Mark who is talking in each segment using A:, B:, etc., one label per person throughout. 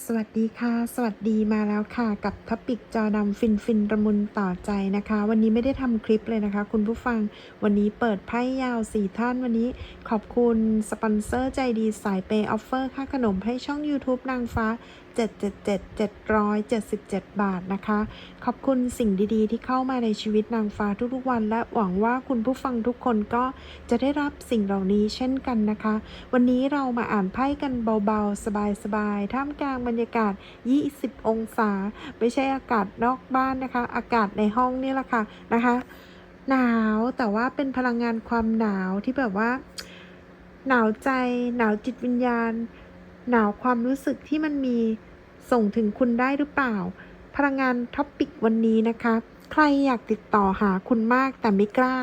A: สวัสดีค่ะ สวัสดีมาแล้วค่ะ กับท็อปิกจอดำฟินฟินระมุนต่อใจนะคะ วันนี้ไม่ได้ทำคลิปเลยนะคะ คุณผู้ฟังวันนี้เปิดไพ่ยาวสี่ท่านวันนี้ขอบคุณ สปอนเซอร์ใจดีสายเปย์ออฟเฟอร์ค่าขนมให้ช่อง YouTube นางฟ้า777 777 บาทนะคะ ขอบคุณสิ่งดีๆ ที่เข้ามาในชีวิตนางฟ้าทุกๆวัน และหวังว่าคุณผู้ฟังทุกคนก็จะได้รับสิ่งเหล่านี้เช่นกันนะคะ วันนี้เรามาอ่านไพ่กันเบาๆ สบายๆ ท่ามกลางบรรยากาศ 20 องศา ไม่ใช่อากาศนอกบ้านนะคะ อากาศในห้องนี่แหละค่ะนะคะ หนาวแต่ว่าเป็นพลังงานความหนาวที่แบบว่า หนาวใจหนาวจิตวิญญาณ หนาวความรู้สึกที่มันมีส่งถึงคุณได้หรือเปล่า พลังงานท็อปปิกวันนี้นะคะ ใครอยากติดต่อหาคุณมากแต่ไม่กล้า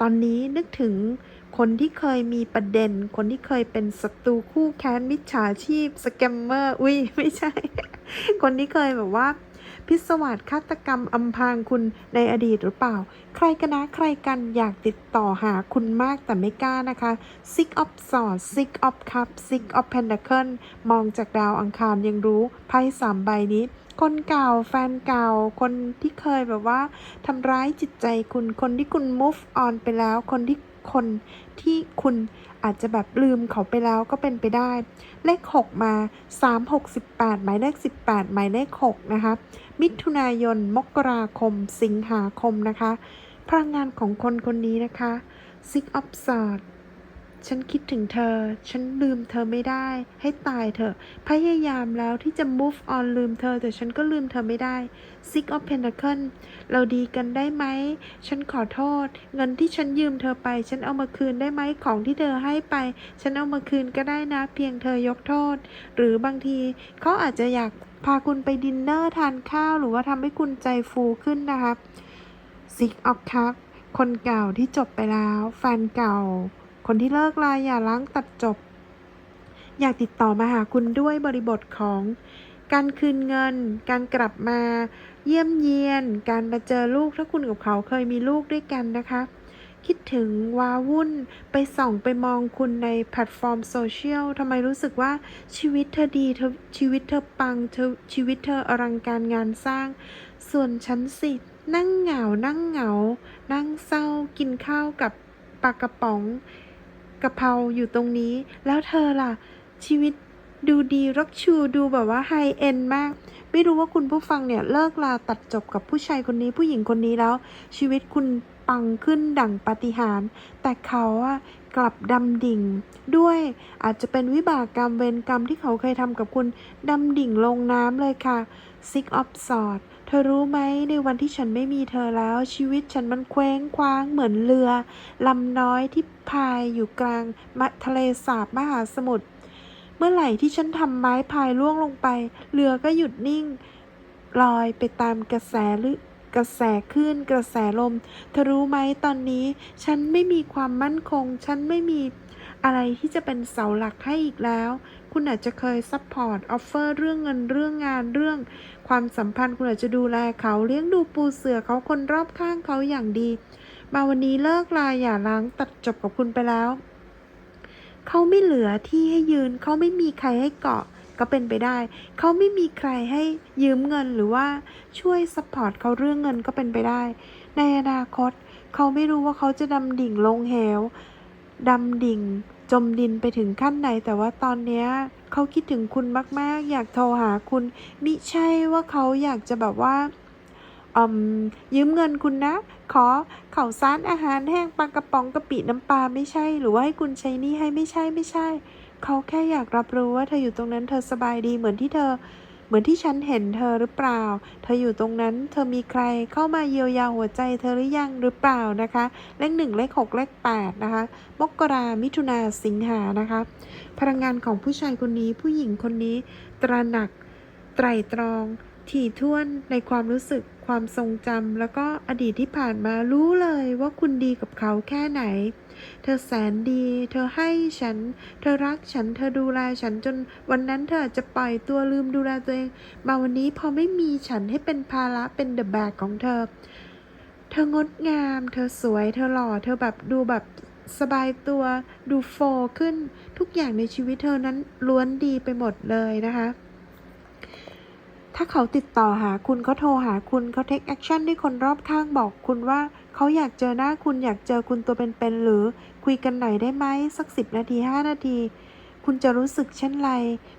A: ตอนนี้นึกถึงคนที่เคยมีประเด็น คนที่เคยเป็นศัตรูคู่แค้นมิจฉาชีพสแกมเมอร์ อุ้ยไม่ใช่ คนที่เคยแบบว่า พิศวาสฆาตกรรมอำพรางคุณในอดีตหรือเปล่า ใครกันนะใครกันอยากติดต่อหาคุณมากแต่ไม่กล้านะคะ Six of Swords Six of Cups Six of Pentacles มองจากดาวอังคารยังรู้ไพ่สามใบนี้คนเก่าแฟนเก่า คนที่เคยแบบว่าทำร้ายจิตใจคุณ คนที่คุณ move on ไปแล้ว คนที่คนที่คุณ อาจจะแบบลืมเขาไปแล้วก็เป็นไปได้ เลข 6 มา 3 6 18 หมายเลข 18 หมายเลข 6 นะคะ มิถุนายน มกราคม สิงหาคมนะคะ พลังงานของคนคนนี้นะคะ Six of Swords ฉันคิดถึงเธอ ฉันลืมเธอไม่ได้ ให้ตายเถอะ พยายามแล้วที่จะ move on ลืมเธอ แต่ฉันก็ลืมเธอไม่ได้ Six of Pentacles เราดีกันได้ไหม ฉันขอโทษ เงินที่ฉันยืมเธอไป ฉันเอามาคืนได้ไหม ของที่เธอให้ไป ฉันเอามาคืนก็ได้นะ เพียงเธอยกโทษ หรือบางทีเขาอาจจะอยากพาคุณไปดินเนอร์ทานข้าว หรือว่าทำให้คุณใจฟูขึ้นนะคะ Six of Cups คนเก่าที่จบไปแล้ว แฟนเก่า คนที่เลิกลาอย่าล้างตัดจบ อยากติดต่อมาหาคุณด้วยบริบทของ การคืนเงิน การกลับมา เยี่ยมเยียน การมาเจอลูกถ้าคุณกับเขาเคยมีลูกด้วยกันนะคะคิดถึงวาวุ่นไปส่องไปมองคุณในแพลตฟอร์มโซเชียลทำไมรู้สึกว่าชีวิตเธอดีเธอชีวิตเธอปังเธอชีวิตเธออลังการงานสร้าง ส่วนฉันสินั่งเหงา นั่งเหงา นั่งเศร้ากินข้าวกับปลากระป๋อง กะเพราอยู่ตรงนี้ แล้วเธอล่ะ ชีวิตดูดีรักชูดูแบบว่าไฮเอ็นมาก ไม่รู้ว่าคุณผู้ฟังเนี่ยเลิกลาตัดจบกับผู้ชายคนนี้ผู้หญิงคนนี้แล้ว ชีวิตคุณปังขึ้นดั่งปาฏิหาริย์แต่เขาอะกลับดำดิ่ง ด้วยอาจจะเป็นวิบากกรรมเวรกรรมที่เขาเคยทำกับคุณ ดำดิ่งลงน้ำเลยค่ะ Six of Swords ธอรู้ไหมในวันที่ฉันไม่มีเธอแล้ว ชีวิตฉันมันเคว้งคว้างเหมือนเรือลำน้อยที่พายอยู่กลางมะทะเลสาบมหาสมุทรเมื่อไหร่ที่ฉันทำไม้พายล่วงลงไป เรือก็หยุดนิ่ง ลอยไปตามกระแสหรือกระแสคลื่นกระแสลม เธอรู้ไหมตอนนี้ ฉันไม่มีความมั่นคง ฉันไม่มีอะไรที่จะเป็นเสาหลักให้อีกแล้ว คุณอาจจะเคยซัพพอร์ตออฟเฟอร์เรื่องเงินเรื่องงานเรื่อง ความสัมพันธ์คุณอาจจะดูแลเขาเลี้ยงดูปูเสือเขาคนรอบข้างเขาอย่างดี มาวันนี้เลิกลาอย่าล้างตัดจบกับคุณไปแล้ว เขาไม่เหลือที่ให้ยืน เขาไม่มีใครให้เกาะก็เป็นไปได้ เขาไม่มีใครให้ยืมเงินหรือว่าช่วยซัพพอร์ตเขาเรื่องเงินก็เป็นไปได้ ในอนาคต เขาไม่รู้ว่าเขาจะดำดิ่งลงเหวดำดิ่ง จมดินไปถึงขั้นไหน แต่ว่าตอนเนี้ยเขาคิดถึงคุณมาก ๆ อยากโทรหาคุณ มิใช่ว่าเขาอยากจะแบบว่าอืมยืมเงินคุณนะ ขอข่าวสารอาหารแห้งปลากระป๋องกะปิน้ำปลาไม่ใช่ หรือว่าให้คุณใช้นี่ให้ไม่ใช่ไม่ใช่ เขาแค่อยากรับรู้ว่าเธออยู่ตรงนั้นเธอสบายดีเหมือนที่เธอ เหมือนที่ฉันเห็นเธอหรือเปล่า เธออยู่ตรงนั้น เธอมีใครเข้ามาเยียวยาหัวใจเธอหรือยังหรือเปล่านะคะ เลขหนึ่งเลขหกเลขแปดนะคะ มกรามิถุนาสิงหานะคะ พลังงานของผู้ชายคนนี้ ผู้หญิงคนนี้ ตระหนัก ไตรตรอง ถี่ถ้วนในความรู้สึก ความทรงจำแล้วก็อดีตที่ผ่านมารู้เลยว่าคุณดีกับเขาแค่ไหน เธอแสนดี เธอให้ฉัน เธอรักฉัน เธอดูแลฉันจนวันนั้นเธออาจจะปล่อยตัวลืมดูแลตัวเอง มาวันนี้พอไม่มีฉันให้เป็นภาระเป็นเดอะแบกของเธอ เธองดงาม เธอสวย เธอหล่อ เธอแบบดูแบบสบายตัว ดูโฟขึ้น ทุกอย่างในชีวิตเธอนั้นล้วนดีไปหมดเลยนะคะ ถ้าเขาติดต่อหาคุณเขาโทรหาคุณเขาเทคแอคชั่นที่คนรอบข้างบอกคุณว่าเขาอยากเจอหน้าคุณอยากเจอคุณตัวเป็นๆหรือคุยกันหน่อยได้ไหมสักสิบนาทีห้านาที คุณจะรู้สึกเช่นไร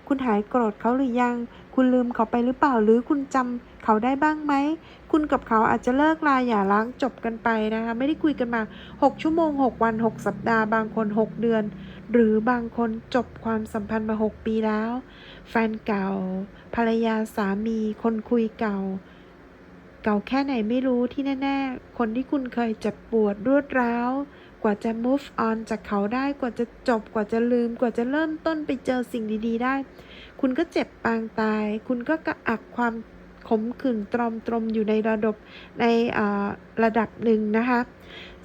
A: คุณหายโกรธเขาหรือยัง คุณลืมเขาไปหรือเปล่าหรือคุณจำเขาได้บ้างไหม คุณกับเขาอาจจะเลิกลาอย่าล้างจบกันไปนะคะ ไม่ได้คุยกันมา 6 ชั่วโมง 6 วัน 6 สัปดาห์บางคน 6 เดือน หรือบางคนจบความสัมพันธ์มา 6 ปีแล้ว แฟนเก่า ภรรยาสามี คนคุยเก่า เก่าแค่ไหนไม่รู้ที่แน่ ๆ คนที่คุณเคยเจ็บปวดรวดร้าว กว่าจะ move on จากเขาได้กว่าจะจบกว่าจะลืม กว่าจะเริ่มต้นไปเจอสิ่งดี ๆ ได้ คุณก็เจ็บปางตาย คุณก็กระอักความขมขื่นตรอมตรมอยู่ในระดับในระดับหนึ่งนะคะ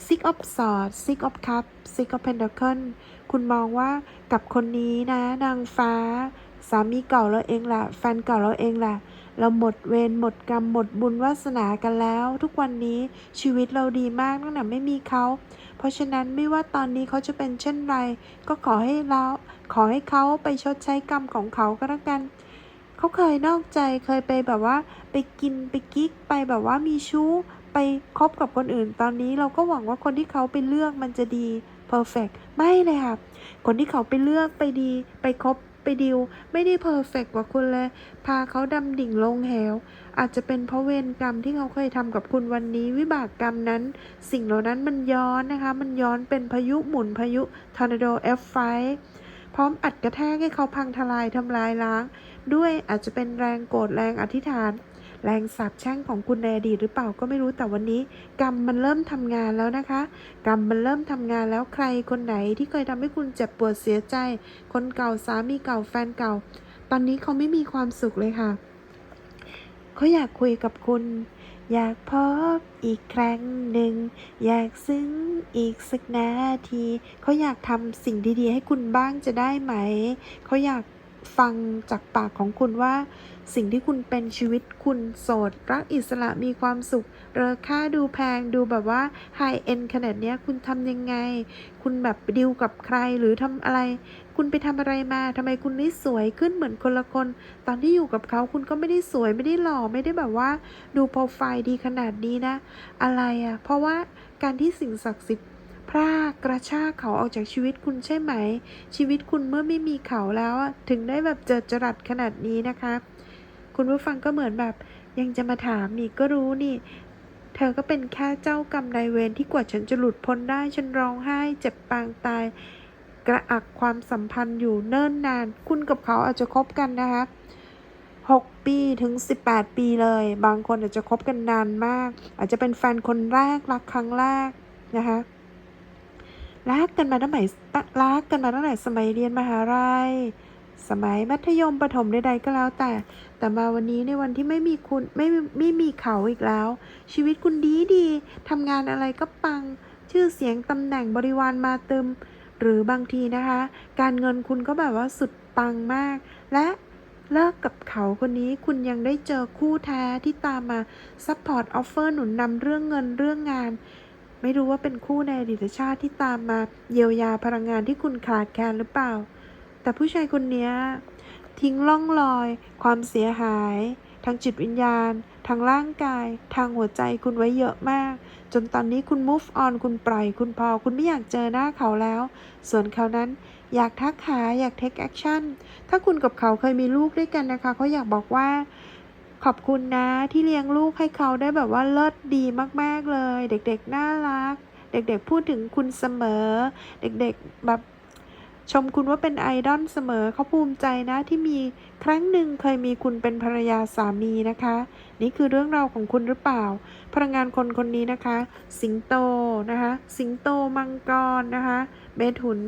A: Six of Swords Six of Cups Six of Pentacles คุณมองว่ากับคนนี้นะ นางฟ้า สามีเก่าเราเองล่ะ แฟนเก่าเราเองล่ะ เราหมดเวรหมดกรรมหมดบุญวาสนากันแล้ว ทุกวันนี้ชีวิตเราดีมากตั้งแต่ไม่มีเขาเพราะฉะนั้นไม่ว่าตอนนี้เขาจะเป็นเช่นไร ก็ขอให้เราขอให้เขาไปชดใช้กรรมของเขาก็แล้วกันเขาเคยนอกใจเคยไปแบบว่า ไปกินไปกิ๊กไปแบบว่ามีชู้ไปคบกับคนอื่น ตอนนี้เราก็หวังว่าคนที่เขาไปเลือกมันจะดี perfect ไม่เลยค่ะ คนที่เขาไปเลือกไปดี ไปคบไปดิว ไม่ได้ perfect กว่าคุณเลย พาเขาดำดิ่งลงเหว อาจจะเป็นเพราะเวรกรรมที่เขาเคยทำกับคุณวันนี้ วิบากกรรมนั้น สิ่งเหล่านั้นมันย้อนนะคะ มันย้อนเป็นพายุหมุนพายุทอร์นาโด F5 พร้อมอัดกระแทกให้เขาพังทลายทำลายล้าง ด้วยอาจจะเป็นแรงโกรธแรงอธิษฐาน แรงสาบแช่งของคุณในอดีตหรือเปล่าก็ไม่รู้แต่วันนี้ กรรมมันเริ่มทำงานแล้วนะคะ กรรมมันเริ่มทำงานแล้วใครคนไหนที่เคยทำให้คุณเจ็บปวดเสียใจ คนเก่าสามีเก่าแฟนเก่า ตอนนี้เขาไม่มีความสุขเลยค่ะเขาอยากคุยกับคุณ อยากพบอีกครั้งหนึ่ง อยากซึ้งอีกสักนาที เขาอยากทำสิ่งดีๆ ให้คุณบ้างจะได้ไหม เขาอยาก ฟังจากปากของคุณว่า สิ่งที่คุณเป็นชีวิตคุณโสด รักอิสระมีความสุข ราคาดูแพงดูแบบว่าไฮเอ็นขนาดเนี้ยคุณทำยังไง คุณแบบดิวกับใครหรือทำอะไร คุณไปทำอะไรมาทำไมคุณนี่สวยขึ้นเหมือนคนละคน ตอนที่อยู่กับเขาคุณก็ไม่ได้สวยไม่ได้หล่อไม่ได้แบบว่า ดูโปรไฟล์ดีขนาดนี้นะ อะไรอะ่ะ เพราะว่าการที่สิ่งศักดิ์สิทธิ์ พรากกระชากเขาออกจากชีวิตคุณใช่ไหม ชีวิตคุณเมื่อไม่มีเขาแล้วอะถึงได้แบบเจอจรัสขนาดนี้นะคะ คุณผู้ฟังก็เหมือนแบบยังจะมาถามอีกก็รู้นี่ เธอก็เป็นแค่เจ้ากรรมนายเวรที่กว่าฉันจะหลุดพ้นได้ฉันร้องไห้ เจ็บปางตาย กระอักความสัมพันธ์อยู่เนิ่นนาน คุณกับเขาอาจจะคบกันนะคะ6 ปีถึง 18 ปีเลย บางคนอาจจะคบกันนานมาก อาจจะเป็นแฟนคนแรกรักครั้งแรกนะคะ รักกันมาตั้งแต่รักกันมาตั้งแต่สมัยเรียนมหาลัยสมัยมัธยมประถมใดๆก็แล้วแต่ แต่มาวันนี้ในวันที่ไม่มีคุณไม่ไม่มีเขาอีกแล้ว ชีวิตคุณดีดีทำงานอะไรก็ปัง ชื่อเสียงตำแหน่งบริวารมาเติม หรือบางทีนะคะ การเงินคุณก็แบบว่าสุดปังมาก และเลิกกับเขาคนนี้คุณยังได้เจอคู่แท้ที่ตามมาซัพพอร์ตออฟเฟอร์หนุนนำเรื่องเงินเรื่องงาน ไม่รู้ว่าเป็นคู่ในอดีตชาติที่ตามมาเยียวยาพลังงานที่คุณขาดแคลนหรือเปล่า แต่ผู้ชายคนนี้ทิ้งล่องรอย ความเสียหาย ทางจิตวิญญาณ ทางร่างกาย ทางหัวใจคุณไว้เยอะมาก จนตอนนี้คุณ move on คุณปล่อย คุณพอ คุณไม่อยากเจอหน้าเขาแล้ว ส่วนเขานั้นอยากทักหาอยาก take action ถ้าคุณกับเขาเคยมีลูกด้วยกันนะคะเขาอยากบอกว่า ขอบคุณนะที่เลี้ยงลูกให้เขาได้แบบว่าเลิศดีมากๆเลย เด็กๆน่ารัก เด็กๆพูดถึงคุณเสมอ เด็กๆแบบชมคุณว่าเป็นไอดอลเสมอเขาภูมิใจนะที่มีครั้งหนึ่งเคยมีคุณเป็นภรรยาสามีนะคะ นี่คือเรื่องราวของคุณหรือเปล่า พลังงานคนคนนี้นะคะ สิงโตนะคะ สิงโตมังกรนะคะเมถุน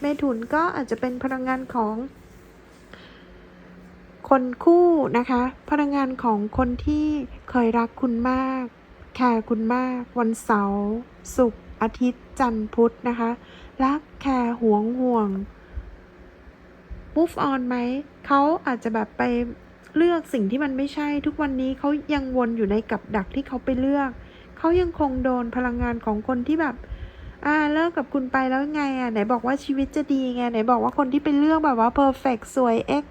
A: เมถุนก็อาจจะเป็นพลังงานของ คนคู่นะคะ พลังงานของคนที่เคยรักคุณมาก แคร์คุณมาก วันเสาร์ศุกร์อาทิตย์จันทร์พุธนะคะ รักแคร์หวงห่วง move on ไหม เขาอาจจะแบบไปเลือกสิ่งที่มันไม่ใช่ ทุกวันนี้เขายังวนอยู่ในกับดักที่เขาไปเลือก เขายังคงโดนพลังงานของคนที่แบบ อ่าเลิกกับคุณไปแล้วไงอะไหนบอกว่าชีวิตจะดีไงไหนบอกว่าคนที่ไปเลือกแบบว่า perfect สวย x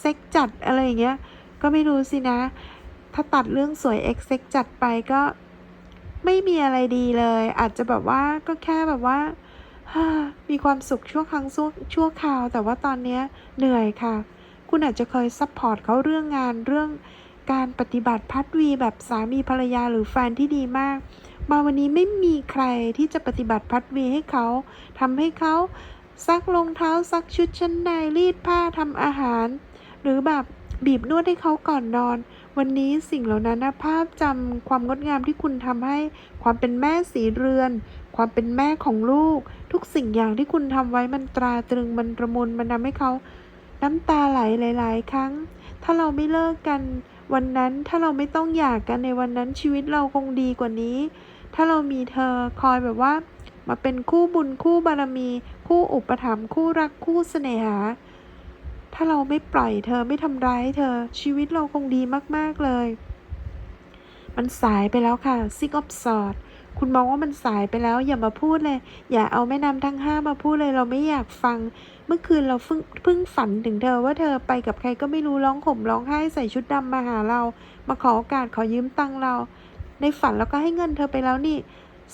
A: เซ็กจัดอะไรอย่างเงี้ย ก็ไม่รู้สินะ ถ้าตัดเรื่องสวยเอ็กเซ็กจัดไปก็ไม่มีอะไรดีเลย อาจจะแบบว่าก็แค่แบบว่า มีความสุขชั่วครั้งชั่วชั่วคราว แต่ว่าตอนเนี้ยเหนื่อยค่ะ คุณอาจจะเคยซัพพอร์ตเขาเรื่องงานเรื่องการปฏิบัติพัดวีแบบสามีภรรยาหรือแฟนที่ดีมาก มาวันนี้ไม่มีใครที่จะปฏิบัติพัดวีให้เขาทำให้เขาซักรองเท้าซักชุดชั้นในรีดผ้าทำอาหาร หรือแบบบีบนวดให้เขาก่อนนอน วันนี้สิ่งเหล่านั้นนะภาพจำความงดงามที่คุณทำให้ความเป็นแม่สีเรือน ความเป็นแม่ของลูก ทุกสิ่งอย่างที่คุณทำไว้มันตราตรึงมันประมุนมันทำให้เขา น้ำตาไหลหลาย ๆ ครั้ง ถ้าเราไม่เลิกกัน วันนั้นถ้าเราไม่ต้องหย่ากันในวันนั้นชีวิตเราคงดีกว่านี้ ถ้าเรามีเธอคอยแบบว่า มาเป็นคู่บุญคู่บารมี คู่อุปถัมภ์คู่รักคู่เสน่หา ถ้าเราไม่ปล่อยเธอไม่ทำร้ายเธอ ชีวิตเราคงดีมาก ๆ เลย มันสายไปแล้วค่ะซิกอ f สอดคุณมองว่ามันสายไปแล้วอย่ามาพูดเลย อย่าเอาแม่น้ำทั้งห้ามาพูดเลยเราไม่อยากฟัง เมื่อคืนเราเพิ่งเพิ่งฝันถึงเธอว่าเธอไปกับใครก็ไม่รู้ร้องห่มร้องไห้ใส่ชุดดำมาหาเรา มาขอโอกาสขอยืมตังเรา ในฝันเราก็ให้เงินเธอไปแล้วนี่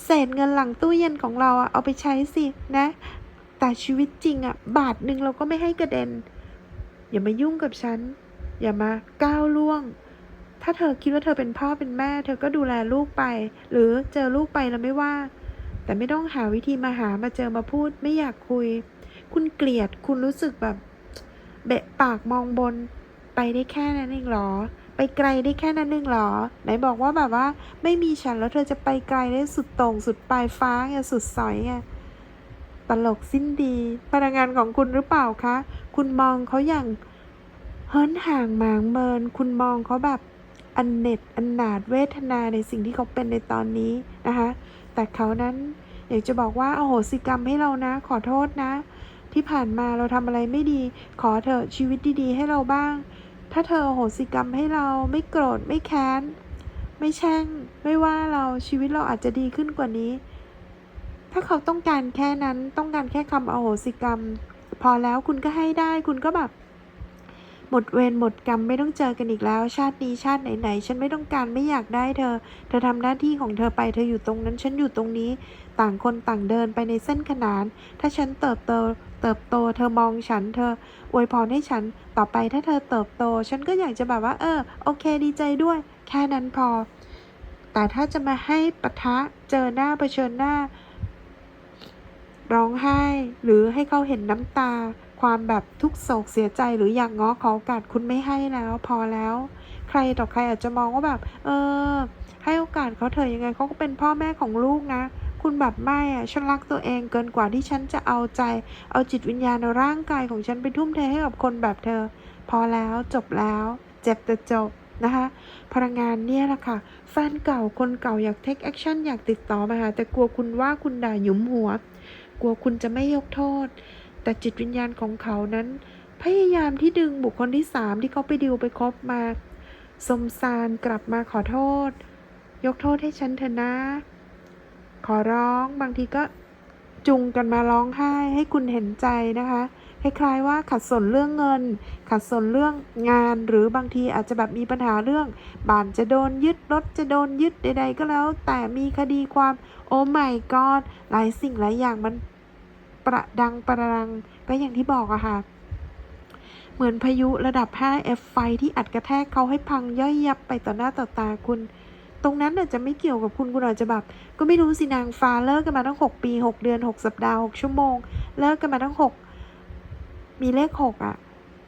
A: เศษเงินหลังตู้เย็นของเราอะเอาไปใช้สินะ แต่ชีวิตจริงอะบาทหนึ่งเราก็ไม่ให้กระเด็น อย่ามายุ่งกับฉัน อย่ามาก้าวล่วง ถ้าเธอคิดว่าเธอเป็นพ่อเป็นแม่ เธอก็ดูแลลูกไป หรือเจอลูกไปแล้วไม่ว่า แต่ไม่ต้องหาวิธีมาหามาเจอมาพูด ไม่อยากคุย คุณเกลียดคุณรู้สึกแบบ เบะปากมองบน ไปได้แค่นั้นเองหรอ ไปไกลได้แค่นั้นเองหรอ ไหนบอกว่าแบบว่า ไม่มีฉันแล้วเธอจะไปไกลได้สุดต่งสุดปลายฟ้าไงสุดสอยไงตลกสิ้นดีพนักงานของคุณหรือเปล่าคะ คุณมองเขาอย่างเฮิรนห่างหมางเมิน คุณมองเขาแบบอันเน็ดอันหนาดเวทนาในสิ่งที่เขาเป็นในตอนนี้นะคะ แต่เขานั้นอยากจะบอกว่าอโหสิกรรมให้เรานะ ขอโทษนะ ที่ผ่านมาเราทำอะไรไม่ดี ขอเถอะชีวิตดีๆ ให้เราบ้าง ถ้าเธออโหสิกรรมให้เราไม่โกรธไม่แค้น ไม่แช่ง ไม่ว่าเราชีวิตเราอาจจะดีขึ้นกว่านี้ ถ้าเขาต้องการแค่นั้นต้องการแค่คำอโหสิกรรม พอแล้วคุณก็ให้ได้คุณก็แบบ หมดเวรหมดกรรมไม่ต้องเจอกันอีกแล้ว ชาตินี้ชาติไหนๆฉันไม่ต้องการไม่อยากได้เธอ เธอทำหน้าที่ของเธอไปเธออยู่ตรงนั้น ฉันอยู่ตรงนี้ ต่างคนต่างเดินไปในเส้นขนาน ถ้าฉันเติบโตเติบโต เธอมองฉัน เธออวยพรให้ฉัน ต่อไปถ้าเธอเติบโต ฉันก็อยากจะแบบว่า เออ โอเค ดีใจด้วย แค่นั้นพอ แต่ถ้าจะมาให้ปะทะ เจอหน้าเผชิญหน้า ร้องไห้ หรือให้เขาเห็นน้ำตา ความแบบทุกโศกเสียใจหรืออยากง้อขอโอกาสคุณไม่ให้แล้วพอแล้ว ใครต่อใครอาจจะมองว่าแบบ เออ ให้โอกาสเขาเถอะยังไงเขาก็เป็นพ่อแม่ของลูกนะคุณแบบไม่อะฉันรักตัวเองเกินกว่าที่ฉันจะเอาใจ เอาจิตวิญญาณเอาร่างกายของฉันไปทุ่มเทให้กับคนแบบเธอ พอแล้วจบแล้ว เจ็บแต่จบนะคะ พลังงานเนี่ยแหละค่ะ แฟนเก่าคนเก่าอยากเทคแอคชั่นอยากติดต่อมาหาแต่กลัวคุณว่าคุณด่าหยุมหัว กลัวคุณจะไม่ยกโทษ แต่จิตวิญญาณของเขานั้น พยายามที่ดึงบุคคลที่สามที่เขาไปดิวไปคบมา สมสารกลับมาขอโทษ ยกโทษให้ฉันเถอะนะ ขอร้องบางทีก็จุงกันมาร้องไห้ให้คุณเห็นใจนะคะ คล้ายๆว่าขัดสนเรื่องเงิน ขัดสนเรื่องงานหรือบางทีอาจจะแบบมีปัญหาเรื่อง บ้านจะโดนยึดรถจะโดนยึดใดๆก็แล้ว แต่มีคดีความโอ้ไม่กอดหลายสิ่งหลายอย่างมัน ประดังประดังก็อย่างที่บอกอะค่ะ เหมือนพายุระดับ 5F ไฟที่อัดกระแทกเขาให้พังย่อยยับไปต่อหน้าต่อตาคุณ ตรงนั้นอาจจะไม่เกี่ยวกับคุณคุณอาจจะแบบก็ไม่รู้สินางฟ้าเลิกกันมาตั้ง 6 ปี 6 เดือน 6 สัปดาห์ 6 ชั่วโมง เลิกกันมาตั้ง 6 มีเลข 6อะ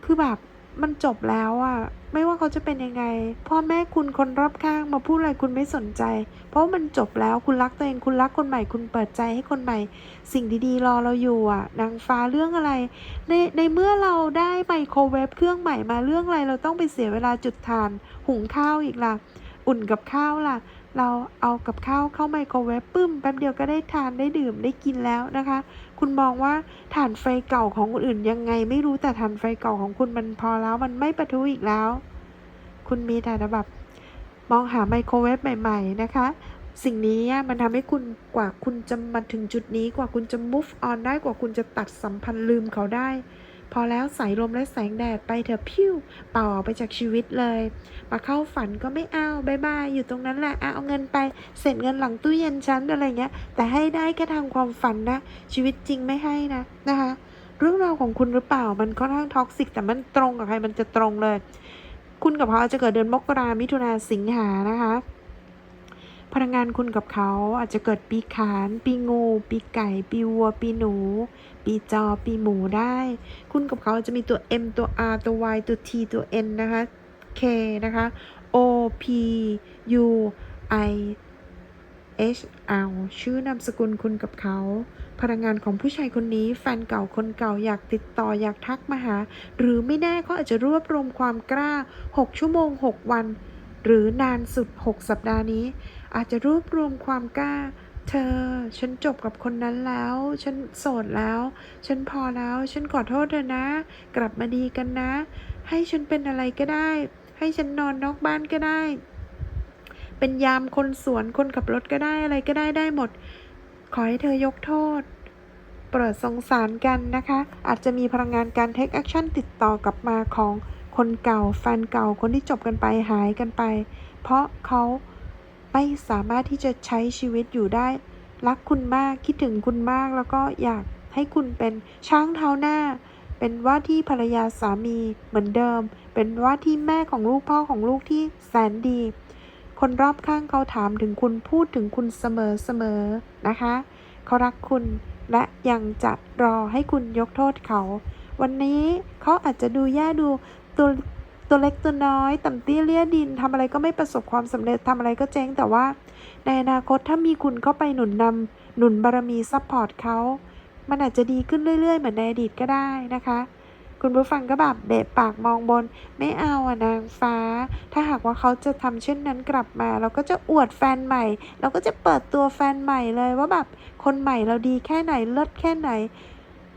A: คือแบบ มันจบแล้วอะไม่ว่าเขาจะเป็นยังไง พ่อแม่คุณคนรอบข้างมาพูดอะไรคุณไม่สนใจ เพราะมันจบแล้วคุณรักตัวเองคุณรักคนใหม่ คุณเปิดใจให้คนใหม่ สิ่งดีๆ รอเราอยู่อะนางฟ้าเรื่องอะไร ในในเมื่อเราได้ไมโครเวฟเครื่องใหม่มาเรื่องอะไร เราต้องไปเสียเวลาจุดถ่าน หุงข้าวอีกล่ะ อุ่นกับข้าวล่ะ เราเอากับข้าวเข้าไมโครเวฟปึ้มแป๊บเดียวก็ได้ทานได้ดื่มได้กินแล้วนะคะ คุณมองว่าถ่านไฟเก่าของคนอื่นยังไงไม่รู้แต่ถ่านไฟเก่าของคุณมันพอแล้วมันไม่ประทุอีกแล้ว คุณมีแต่แบบมองหาไมโครเวฟใหม่ ๆ นะคะ สิ่งนี้มันทำให้คุณกว่าคุณจะมาถึงจุดนี้กว่าคุณจะ move on ได้กว่าคุณจะตัดสัมพันธ์ลืมเขาได้ พอแล้วสายลมและแสงแดดไปเถอะพิ้วเป่าออกไปจากชีวิตเลย มาเข้าฝันก็ไม่เอาบายบายอยู่ตรงนั้นแหละเอาเงินไปเสร็จเงินหลังตู้เย็นชั้นอะไรเงี้ย แต่ให้ได้แค่ทางความฝันนะ ชีวิตจริงไม่ให้นะนะคะเรื่องราวของคุณหรือเปล่ามันค่อนข้างท็อกซิกแต่มันตรงกับใครมันจะตรงเลย คุณกับเขาจจะเกิดเดือนมกรามิถุนาสิงหานะคะ พลังงานคุณกับเขาอาจจะเกิดปีขาน ปีงู ปีไก่ ปีวัว ปีหนู ปีจอ ปีหมูได้ คุณกับเขาจะมีตัว M ตัว R ตัว Y ตัว T ตัว N นะคะ K นะคะ O P U I H L ชื่อนามสกุลคุณกับเขา พลังงานของผู้ชายคนนี้ แฟนเก่าคนเก่าอยากติดต่ออยากทักมาหา หรือไม่แน่เขาอาจจะรวบรวมความกล้า 6 ชั่วโมง 6 วัน หรือนานสุด 6 สัปดาห์นี้ อาจจะรวบรวมความกล้า เธอ ฉันจบกับคนนั้นแล้ว ฉันโสดแล้ว ฉันพอแล้ว ฉันขอโทษเธอนะ กลับมาดีกันนะ ให้ฉันเป็นอะไรก็ได้ ให้ฉันนอนนอกบ้านก็ได้ เป็นยามคนสวนคนขับรถก็ได้อะไรก็ได้ได้หมด ขอให้เธอยกโทษโปรดสงสารกันนะคะ อาจจะมีพลังงานการ take action ติดต่อกลับมาของ คนเก่าแฟนเก่าคนที่จบกันไปหายกันไป เพราะเขาไม่สามารถที่จะใช้ชีวิตอยู่ได้ รักคุณมากคิดถึงคุณมากแล้วก็อยากให้คุณเป็นช้างเท้าหน้า เป็นว่าที่ภรรยาสามีเหมือนเดิม เป็นว่าที่แม่ของลูกพ่อของลูกที่แสนดี คนรอบข้างเขาถามถึงคุณพูดถึงคุณเสมอเสมอนะคะเขารักคุณและยังจะรอให้คุณยกโทษเขา วันนี้เขาอาจจะดูแย่ดู ตัวตัวเล็กตัวน้อย ต่ำเตี้ยเลี่ยดินทำอะไรก็ไม่ประสบความสำเร็จทำอะไรก็เจ๊งแต่ว่า ในอนาคตถ้ามีคุณเข้าไปหนุนนำหนุนบารมีซัพพอร์ตเขา มันอาจจะดีขึ้นเรื่อยๆ เหมือนในอดีตก็ได้นะคะ คุณผู้ฟังก็แบบเบะปากมองบน ไม่เอาอะนางฟ้า ถ้าหากว่าเขาจะทำเช่นนั้นกลับมา เราก็จะอวดแฟนใหม่ เราก็จะเปิดตัวแฟนใหม่เลยว่าแบบคนใหม่เราดีแค่ไหนเลิศแค่ไหน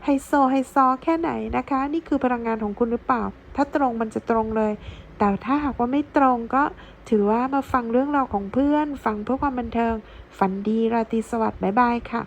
A: ไฮโซไฮซอแค่ไหนนะคะ นี่คือพลังงานของคุณหรือเปล่า ถ้าตรงมันจะตรงเลย แต่ถ้าหากว่าไม่ตรงก็ถือว่ามาฟังเรื่องราวของเพื่อน ฟังเพื่อความบันเทิง ฝันดีราตรีสวัสดิ์บ๊ายบายค่ะ